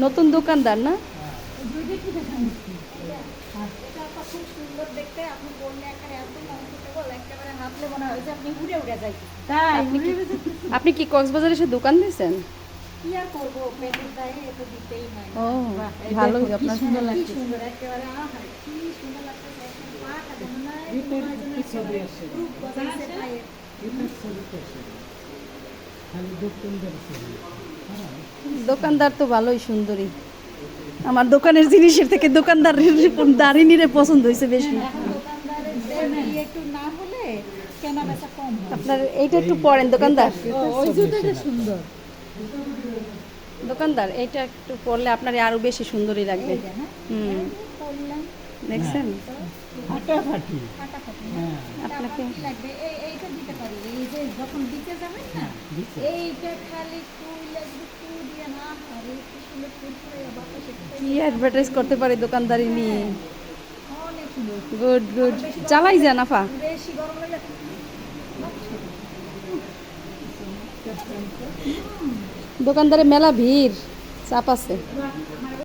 নতুন দোকানদার না? এটা আপা খুব সুন্দর দেখতে আপনি কি কক্সবাজারে এসে দোকান দিয়েছেন? করব? পেটের দায়ে এত দিতেই হয় ও দেখো, আপনার সুন্দর লাগছে। সুন্দর একেবারে দোকানদার তো ভালোই সুন্দরী। আমার দোকানের জিনিসের থেকে দোকানদারের দারিনীরে পছন্দ হয়েছে বেশি এখন দোকানদারের ই একটু না? হলে কেনা বেচা কম আপনার এইটা একটু পরেন দোকানদার। ও, ওই জুতোটা সুন্দর দোকানদার এইটা একটু পরলে আপনার আরও বেশি সুন্দরী লাগবে। হুম। দেখছেন? আপনাকে? কি লাগবে এই এইটা দিতে পারি এই যে যখন দিতে যাবেন না এইটা খালি ফুল লাগবে ফুল দিয়ে না আরে কি অ্যাডভার্টাইজ করতে পারি দোকানদারি নিয়ে? গুড গুড চালাই যা, নাফা। দোকানদারে মেলা ভিড়, চাপ আছে।